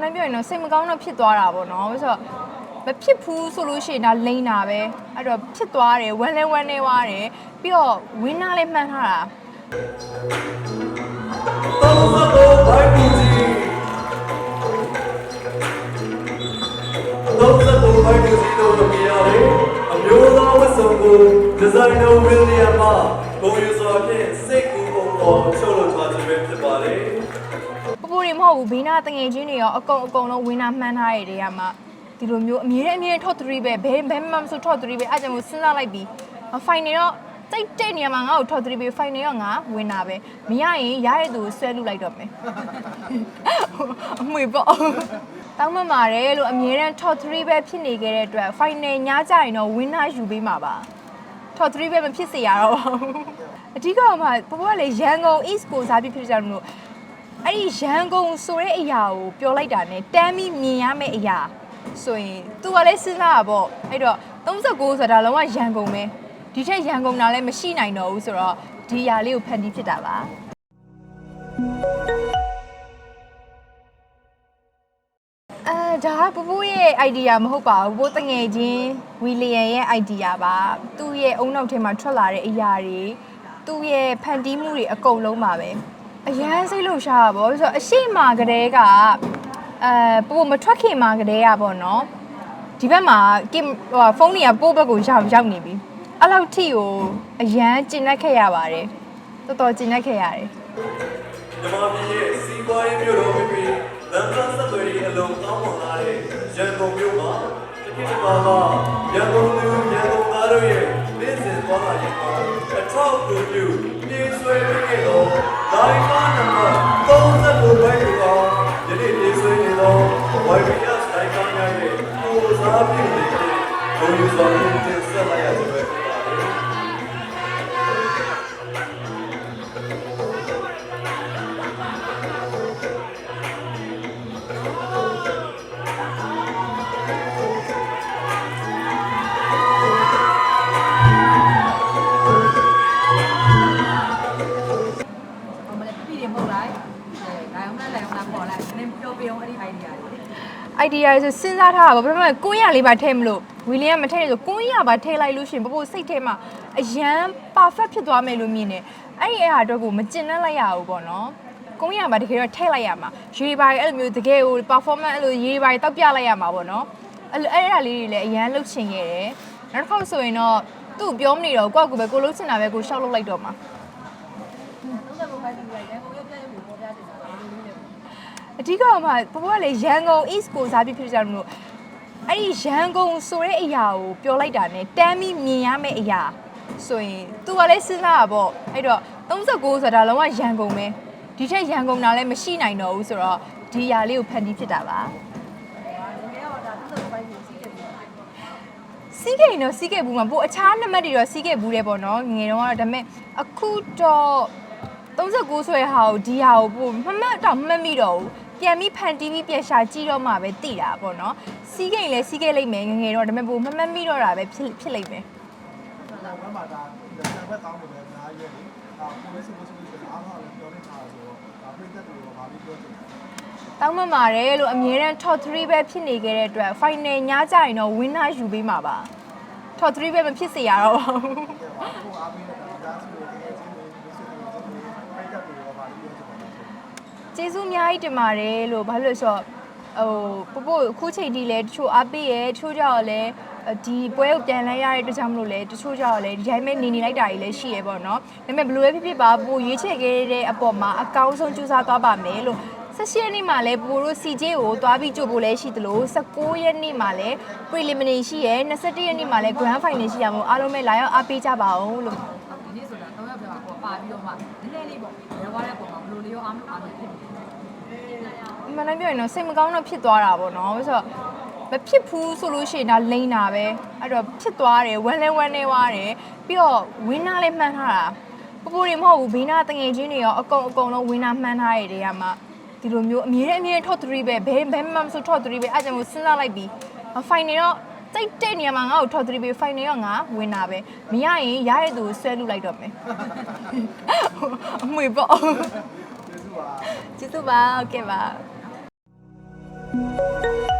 န်တိုင်းပြောရင်တော့စိတ်မကောင်းတော့ဖြစ်သွားတာပေါ့နော်ဆိုတော့မဖြစ်ဘူးဆိုလို့ရှိရင်ဒါလိန်တာပဲအဲ့တော့ဖြစ်သွားတယ်ဝမ်းလဲဝမ်းနေသွားတယ်ပြီးတော့ဝင်းနာလေးမှန်းထားတာသုံးသဘောဘိုင်းပူကြီးသုံးသဘောဘိုင်းပူကြီးတို့မြင်ရတယ်အမျိုးသားဝတ်စုံကိုဒီဇိုင်နာဝီလီယမ်မှဘုံယူစွာဖြင့်စိတ်ကူပုံပေါ်ချုပ်လို့ထားခြင်းပဲဖြစ်ပါလေ ပပူတွေမဟုတ်ဘူးဘေးနာတငယ်ချင်းတွေရောအကုန်အကုန်လုံးဝင်းနာမှန်းထားရတဲ့နေရာမှာဒီလိုမျိုးအမြဲတမ်းအမြဲတမ်း top 3ပဲဘယ်ဘယ်မှမဆို top 3ပဲအဲ့ကြောင့်မို့စဉ်းစားလိုက်ပြီး final တော့တိတ်တဲ့နေရာမှာငါ့ကို top 3ပဲ final တော့ငါဝင်တာပဲမရရင်ရရတဲ့သူကိုဆွဲလူလိုက်တော့မယ်အမွေပေါ့တောင်းမမာတယ်လို့အမြဲတမ်း top 3ပဲဖြစ်နေခဲ့တဲ့အတွက် final ညကြရင်တော့ winner ယူပေးမှာပါ top 3ပဲမဖြစ်စေရတော့ပါဘူးအဓိကကမှပပကလေရန်ကုန် east ကိုစားပြီးဖြစ်ကြတယ်မလို့ အဲ့ဒီရန်ကုန်ဆိုတဲ့အရာကိုပြောလိုက်တာ ਨੇ တမ်းပြီးမြင်ရမယ့်အရာဆိုရင် तू ကလည်းစဉ်းစားတာပေါ့အဲ့တော့39ဆိုတာလုံးဝရန်ကုန်ပဲဒီထက်ရန်ကုန်တာလည်းမရှိနိုင်တော့ဘူးဆိုတော့ဒီအရာလေးကိုဖန်တီးဖြစ်တာပါအဲဒါကပပူရဲ့ idea မဟုတ်ပါဘူးဘိုးတငယ်ချင်းဝီလီယံရဲ့ idea ပါသူ့ရဲ့အုံနောက်ထဲမှာထွက်လာတဲ့အရာတွေသူ့ရဲ့ဖန်တီးမှုတွေအကုန်လုံးပါပဲ အရန်စိတ်လို့ရှားတာပေါ့ဆိုတော့အရှိမာကလေးကအဲပို့မထွက်ခင်မာကလေးကပေါ့နော်ဒီဘက်မှာကင်ဟိုဖုန်းတွေကပို့ဘက်ကိုရောက်ရောက်နေပြီအဲ့လောက်ထိကိုအရန်ကျင်နှက်ခဲ့ရပါတယ်တော်တော်ကျင်နှက်ခဲ့ရတယ်မြန်မာပြည်ရဲ့စီးပွားရေးမြို့တော်ဖြစ်ပြီးလမ်းပန်းဆက်သွယ်ရေးအလုံးကောင်းမွန်လာတဲ့ရန်ကုန်မြို့မှာတစ်ခေတ်တစ်ခါကရန်ကုန်သူရန်ကုန်သားတို့ရဲ့နေ့စဉ်သွားလာရေးမှာအထောက်အကူပြုပြေးဆွဲပေး idea တွေ idea ဆိုစဉ်းစားထားတာပေါ့ပထမကိုရလေးပါထည့်မလို့ဝီလီယံမထည့်လို့ကိုရပါထည့်လိုက်လို့ရှင်ပပိုစိတ်ထဲမှာအရန် perfect ဖြစ်သွားမယ်လို့မြင်တယ်အဲ့ဒီအဲ့ဟာအတွက်ကိုမကျင်နှက်လိုက်ရဘူးပေါ့နော်ကိုရပါတကယ်တော့ထည့်လိုက်ရမှာရေပါအဲ့လိုမျိုးတကယ်ကို performance အဲ့လိုရေပါတောက်ပြလိုက်ရမှာပေါ့နော်အဲ့လိုအဲ့ဒါလေးတွေလည်းအရန်လှုပ်ရှင်ခဲ့တယ်နောက်တစ်ခေါက်ဆိုရင်တော့သူ့ပြောမနေတော့ကိုယ့်ကိုပဲကိုလှုပ်ရှင်တာပဲကိုရှောက်လှုပ်လိုက်တော့မှာ အဓိကကမှပပကလေရန်ကုန် east ကိုစားပြီးဖြစ်ကြတယ်မလို့အဲ့ဒီရန်ကုန်ဆိုတဲ့အရာကိုပြောလိုက်တာ ਨੇ တမ်းပြီးမြင်ရမယ့်အရာဆိုရင် तू ကလည်းစဉ်းစားတာပေါ့အဲ့တော့39ဆိုတာလုံးဝရန်ကုန်ပဲဒီထက်ရန်ကုန်တာလည်းမရှိနိုင်တော့ဘူးဆိုတော့ဒီအရာလေးကိုဖန်တီးဖြစ်တာပါစီးခဲ့ရင်တော့စီးခဲ့ဘူးမှာပို့အခြားနံပါတ်တွေတော့စီးခဲ့ဘူးတယ်ပေါ့နော်ငယ်တော့ကတော့ဒါပေမဲ့အခုတော့39ဆိုရဟာကိုဒီဟာကိုပို့မမှတ်တော့မမှတ်မိတော့ဘူး ပြန်ပြီးဖန်တီးပြီးပြန်ရှာကြည့်တော့မှပဲသိတာပေါ့နော်စီးခဲ့ရင်လည်းစီးခဲ့လိမ့်မယ်ငယ်ငယ်တော့ဒါပေမဲ့ပို့မမှတ်မိတော့တာပဲဖြစ်ဖြစ်လိမ့်မယ်နောက်ဘက်မှာဒါဒီဘက်ကောင်းတယ်လည်းအများကြီးပဲ။ဒါကိုယ်လေးစလို့ဆိုလို့အားလုံးလည်းပြောနေတာဆိုတော့ဒါပြည့်တဲ့တူတော့ဗာပြီးပြောချင်တယ်တောင်းမမာတယ်လို့အမြဲတမ်း top 3ပဲဖြစ်နေခဲ့တဲ့အတွက် final ညကြရင်တော့ winner ယူပေးမှာပါ top 3ပဲမဖြစ်စေရတော့ပါဘူး။ ကျေးဇူးအများကြီးတင်ပါတယ်လို့ဘာလို့လဲဆိုတော့ဟိုပို့ပို့အခုချိန်ထိလဲတချို့အားပေးရဲတချို့ကြောက်လဲဒီပွဲကိုပြန်လဲရတဲ့အတွက်ကြောင့်မလို့လဲတချို့ကြောက်လဲဒီတိုင်းပဲနေနေလိုက်တာကြီးလဲရှိရဲပေါ့နော်ဒါပေမဲ့ဘယ်လိုပဲဖြစ်ဖြစ်ပါပို့ရွေးချယ်ခဲ့တဲ့အပေါ်မှာအကောင်းဆုံးကြိုးစားသွားပါမယ်လို့16ရက်နေ့မှာလဲပို့တို့ CJ ကိုသွားပြီးကြို့ဖို့လဲရှိသလို19ရက်နေ့မှာလဲ preliminary ရှိရဲ21ရက်နေ့မှာလဲ grand final ရှိရမို့အားလုံးပဲလာရောက်အားပေးကြပါအောင်လို့ဒီနေ့ဆိုတာတော့ရောက်ပြောပါပြီးတော့မှနည်းနည်းလေးပေါ့ ရသွားတဲ့ပုံမှာဘယ်လိုလေးရောအားမအားဖြစ်နေလဲအမှန်တမ်းပြောရင်တော့စိတ်မကောင်းတော့ဖြစ်သွားတာပေါ့နော်ဆိုတော့မဖြစ်ဘူးဆိုလို့ရှိရင်ဒါလိန်တာပဲအဲ့တော့ဖြစ်သွားတယ်ဝမ်းလဲဝမ်းနေသွားတယ်ပြီးတော့ဝင်းနာလည်းမှန်းထားတာပပူတွေမဟုတ်ဘူးဘေးနာတငယ်ချင်းတွေရောအကုန်အကုန်လုံးဝင်းနာမှန်းထားရတဲ့နေရာမှာဒီလိုမျိုးအမြဲတမ်းအမြဲတမ်း top 3ပဲဘယ်ဘယ်မှမဆို top 3ပဲအဲ့ကြောင့်မို့စဉ်းစားလိုက်ပြီး final တော့ တိတ်တဲ့နေရာမှာငါ့ကို top 3ပဲ final တော့ငါဝင်တာပဲမရရင်ရတဲ့သူကိုဆွဲလူလိုက်တော့မယ်အမွေပေါ့ကျေးဇူးပါကျေးဇူးပါဟုတ်ကဲ့ပါ။